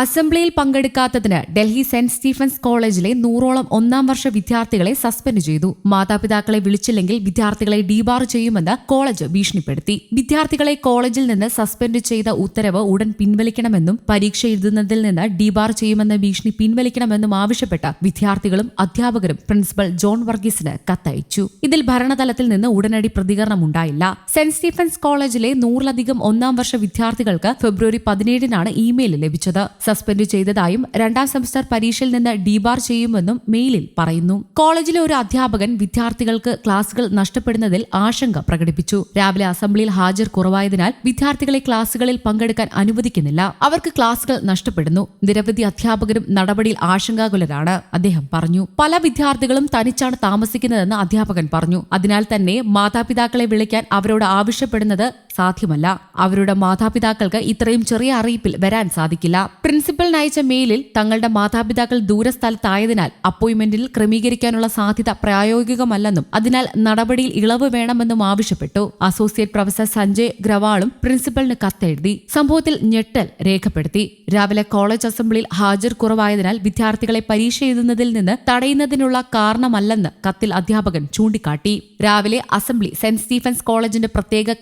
അസംബ്ലിയിൽ പങ്കെടുക്കാത്തതിന് Delhi saint Stephen's കോളേജിലെ നൂറോളം ഒന്നാം വർഷ വിദ്യാർത്ഥികളെ സസ്പെൻഡ് ചെയ്തു. മാതാപിതാക്കളെ വിളിച്ചില്ലെങ്കിൽ വിദ്യാർത്ഥികളെ ഡീബാർ ചെയ്യുമെന്ന് കോളേജ് ഭീഷണിപ്പെടുത്തി. വിദ്യാർത്ഥികളെ കോളേജിൽ നിന്ന് സസ്പെൻഡ് ചെയ്ത ഉത്തരവ് ഉടൻ പിൻവലിക്കണമെന്നും പരീക്ഷ എഴുതുന്നതിൽ നിന്ന് ഡീബാർ ചെയ്യുമെന്ന ഭീഷണി പിൻവലിക്കണമെന്നും ആവശ്യപ്പെട്ട വിദ്യാർത്ഥികളും അധ്യാപകരും പ്രിൻസിപ്പൽ ജോൺ വർഗീസിന് കത്തയച്ചു. ഇതിൽ ഭരണതലത്തിൽ നിന്ന് ഉടനടി പ്രതികരണം ഉണ്ടായില്ല. സെന്റ് സ്റ്റീഫൻസ് കോളേജിലെ നൂറിലധികം ഒന്നാം വർഷ വിദ്യാർത്ഥികൾക്ക് ഫെബ്രുവരി പതിനേഴിനാണ് ഇമെയിൽ ലഭിച്ചത്. സസ്പെൻഡ് ചെയ്തതായും രണ്ടാം സെമസ്റ്റർ പരീക്ഷയിൽ നിന്ന് ഡീബാർ ചെയ്യുമെന്നും മെയിലിൽ പറയുന്നു. കോളേജിലെ ഒരു അധ്യാപകൻ വിദ്യാർത്ഥികൾക്ക് ക്ലാസുകൾ നഷ്ടപ്പെടുന്നതിൽ ആശങ്ക പ്രകടിപ്പിച്ചു. രാവിലെ അസംബ്ലിയിൽ ഹാജർ കുറവായതിനാൽ വിദ്യാർത്ഥികളെ ക്ലാസുകളിൽ പങ്കെടുക്കാൻ അനുവദിക്കുന്നില്ല. അവർക്ക് ക്ലാസുകൾ നഷ്ടപ്പെടുന്നു. നിരവധി അധ്യാപകരും നടപടിയിൽ ആശങ്കാകുലരാണ് അദ്ദേഹം പറഞ്ഞു. പല വിദ്യാർത്ഥികളും തനിച്ചാണ് താമസിക്കുന്നതെന്ന് അധ്യാപകൻ പറഞ്ഞു. അതിനാൽ തന്നെ മാതാപിതാക്കളെ വിളിക്കാൻ അവരോട് ആവശ്യപ്പെടുന്നത് സാധ്യമല്ല. അവരുടെ മാതാപിതാക്കൾക്ക് ഇത്രയും ചെറിയ അറിയിപ്പിൽ വരാൻ സാധിക്കില്ല. പ്രിൻസിപ്പലിന് അയച്ച മെയിലിൽ തങ്ങളുടെ മാതാപിതാക്കൾ ദൂരസ്ഥലത്തായതിനാൽ അപ്പോയിന്റ്മെന്റിൽ ക്രമീകരിക്കാനുള്ള സാധ്യത പ്രായോഗികമല്ലെന്നും അതിനാൽ നടപടിയിൽ ഇളവ് വേണമെന്നും ആവശ്യപ്പെട്ടു. അസോസിയേറ്റ് പ്രൊഫസർ സഞ്ജയ് ഗ്രവാളും പ്രിൻസിപ്പലിന് കത്തെഴുതി. സംഭവത്തിൽ ഞെട്ടൽ രേഖപ്പെടുത്തി. രാവിലെ കോളേജ് അസംബ്ലിയിൽ ഹാജർ കുറവായതിനാൽ വിദ്യാർത്ഥികളെ പരീക്ഷ എഴുതുന്നതിൽ നിന്ന് തടയുന്നതിനുള്ള കാരണമല്ലെന്ന് കത്തിൽ അധ്യാപകൻ ചൂണ്ടിക്കാട്ടി. രാവിലെ അസംബ്ലി സെന്റ് സ്റ്റീഫൻസ് കോളേജിന്റെ പ്രത്യേക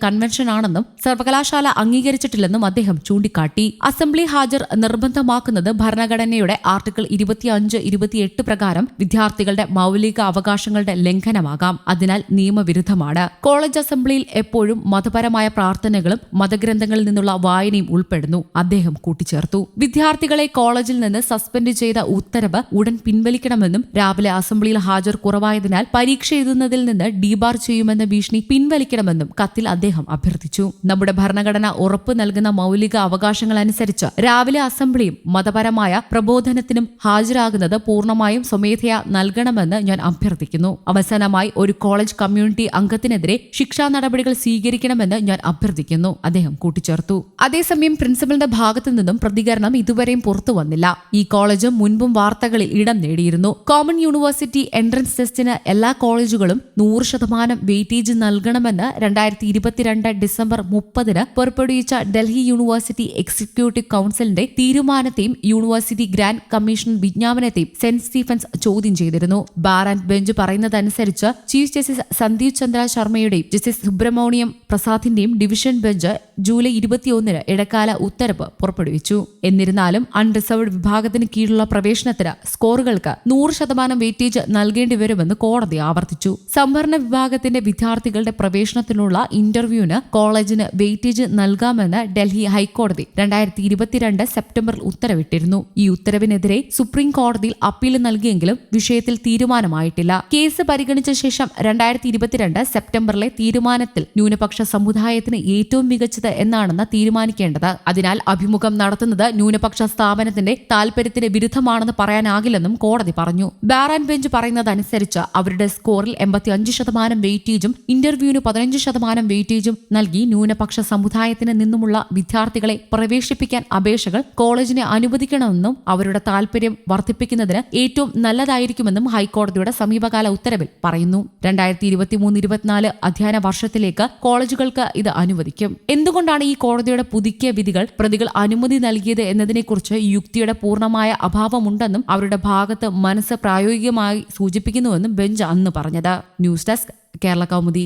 കൺവെൻഷനാണെന്നും സർവകലാശാല അംഗീകരിച്ചിട്ടില്ലെന്നും അദ്ദേഹം ചൂണ്ടിക്കാട്ടി. അസംബ്ലി ഹാജർ നിർബന്ധമാക്കുന്നത് ഭരണഘടനയുടെ ആർട്ടിക്കിൾ ഇരുപത്തിയഞ്ച് ഇരുപത്തിയെട്ട് പ്രകാരം വിദ്യാർത്ഥികളുടെ മൗലിക അവകാശങ്ങളുടെ ലംഘനമാകാം. അതിനാൽ നിയമവിരുദ്ധമാണ്. കോളേജ് അസംബ്ലിയിൽ എപ്പോഴും മതപരമായ പ്രാർത്ഥനകളും മതഗ്രന്ഥങ്ങളിൽ നിന്നുള്ള വായനയും ഉൾപ്പെടുന്നു. അദ്ദേഹം കൂട്ടിച്ചേർത്തു. വിദ്യാർത്ഥികളെ കോളേജിൽ നിന്ന് സസ്പെൻഡ് ചെയ്ത ഉത്തരവ് ഉടൻ പിൻവലിക്കണമെന്നും രാവിലെ അസംബ്ലിയിൽ ഹാജർ കുറവായതിനാൽ പരീക്ഷ എഴുതുന്നതിൽ നിന്ന് ഡിബാർ ചെയ്യുമെന്ന ഭീഷണി പിൻവലിക്കണമെന്നും കത്തിൽ അദ്ദേഹം അഭ്യർത്ഥിച്ചു. നമ്മുടെ ഭരണഘടന ഉറപ്പ് നൽകുന്ന മൗലിക അവകാശങ്ങൾ അനുസരിച്ച് രാവിലെ അസംബ്ലിയും മതപരമായ പ്രബോധനത്തിനും ഹാജരാകുന്നത് പൂർണമായും സ്വമേധയാ നൽകണമെന്ന് ഞാൻ അഭ്യർത്ഥിക്കുന്നു. അവസാനമായി ഒരു കോളേജ് കമ്മ്യൂണിറ്റി അംഗത്തിനെതിരെ ശിക്ഷാ നടപടികൾ സ്വീകരിക്കണമെന്ന് ഞാൻ അഭ്യർത്ഥിക്കുന്നു. അദ്ദേഹം കൂട്ടിച്ചേർത്തു. അതേസമയം പ്രിൻസിപ്പലിന്റെ ഭാഗത്തു നിന്നും പ്രതികരണം ഇതുവരെയും പുറത്തു വന്നില്ല. ഈ കോളേജ് മുൻപും വാർത്തകളിൽ ഇടം നേടിയിരുന്നു. കോമൺ യൂണിവേഴ്സിറ്റി എൻട്രൻസ് ടെസ്റ്റിന് എല്ലാ കോളേജുകളും നൂറ് ശതമാനം വെയിറ്റേജ് നൽകണമെന്ന് രണ്ടായിരത്തി ഇരുപത്തിരണ്ട് ഡിസംബർ മുപ്പതിന് പുറപ്പെടുവിച്ച ഡൽഹി യൂണിവേഴ്സിറ്റി എക്സിക്യൂട്ടീവ് കൌൺസിലിന്റെ തീരുമാനത്തെയും യൂണിവേഴ്സിറ്റി ഗ്രാൻഡ് കമ്മീഷൻ വിജ്ഞാപനത്തെയും സെന്റ് സ്റ്റീഫൻസ് ചോദ്യം ചെയ്തിരുന്നു. ബാർ ആൻഡ് ബെഞ്ച് പറയുന്നതനുസരിച്ച് ചീഫ് ജസ്റ്റിസ് സന്ദീപ് ചന്ദ്ര ശർമ്മയുടെയും ജസ്റ്റിസ് സുബ്രഹ്മണ്യം പ്രസാദിന്റെയും ഡിവിഷൻ ബെഞ്ച് ജൂലൈ ഇരുപത്തിയൊന്നിന് ഇടക്കാല ഉത്തരവ് പുറപ്പെടുവിച്ചു. എന്നിരുന്നാലും അൺറിസർവ്ഡ് വിഭാഗത്തിന് കീഴിലുള്ള പ്രവേശനത്തിന് സ്കോറുകൾക്ക് നൂറ് ശതമാനം വെയിറ്റേജ് നൽകേണ്ടി വരുമെന്ന് കോടതി ആവർത്തിച്ചു. സംവരണ വിഭാഗത്തിന്റെ വിദ്യാർത്ഥികളുടെ പ്രവേശനത്തിനുള്ള ഇന്റർവ്യൂവിന് കോളേജിന് വെയിറ്റേജ് നൽകാമെന്ന് ഡൽഹി ഹൈക്കോടതി രണ്ടായിരത്തി ഇരുപത്തിരണ്ട് സെപ്റ്റംബറിൽ ഉത്തരവിട്ടിരുന്നു. ഈ ഉത്തരവിനെതിരെ സുപ്രീം കോടതിയിൽ അപ്പീൽ നൽകിയെങ്കിലും വിഷയത്തിൽ തീരുമാനമായിട്ടില്ല. കേസ് പരിഗണിച്ച ശേഷം രണ്ടായിരത്തി ഇരുപത്തിരണ്ട് സെപ്റ്റംബറിലെ തീരുമാനത്തിൽ ന്യൂനപക്ഷ സമുദായത്തിന് ഏറ്റവും മികച്ചത് എന്നാണെന്ന് തീരുമാനിക്കേണ്ടത്. അതിനാൽ അഭിമുഖം നടത്തുന്നത് ന്യൂനപക്ഷ സ്ഥാപനത്തിന്റെ താൽപര്യത്തിന് വിരുദ്ധമാണെന്ന് പറയാനാകില്ലെന്നും കോടതി പറഞ്ഞു. ബാർ ആൻഡ് ബെഞ്ച് പറയുന്നതനുസരിച്ച് അവരുടെ സ്കോറിൽ എൺപത്തിയഞ്ച് ശതമാനം വെയിറ്റേജും ഇന്റർവ്യൂവിന് പതിനഞ്ച് ശതമാനം വെയിറ്റേജും നൽകി ന്യൂനപക്ഷ സമുദായത്തിന് നിന്നുമുള്ള വിദ്യാർത്ഥികളെ പ്രവേശിപ്പിക്കാൻ അപേക്ഷകൾ കോളേജിന് അനുവദിക്കണമെന്നും അവരുടെ താൽപര്യം വർദ്ധിപ്പിക്കുന്നതിന് ഏറ്റവും നല്ലതായിരിക്കുമെന്നും ഹൈക്കോടതിയുടെ സമീപകാല ഉത്തരവിൽ പറയുന്നു. രണ്ടായിരത്തി ഇരുപത്തിമൂന്ന് ഇരുപത്തിനാല് അധ്യയന വർഷത്തിലേക്ക് കോളേജുകൾക്ക് ഇത് അനുവദിക്കും. എന്തുകൊണ്ടാണ് ഈ കോടതിയുടെ പുതുക്കിയ വിധികൾ പ്രതികൾ അനുമതി നൽകിയത് എന്നതിനെക്കുറിച്ച് യുക്തിയുടെ പൂർണമായ അഭാവമുണ്ടെന്നും അവരുടെ ഭാഗത്ത് മനസ്സ് പ്രായോഗികമായി സൂചിപ്പിക്കുന്നുവെന്നും ബെഞ്ച് അന്ന് പറഞ്ഞത്. News desk Kerala Kaumudi.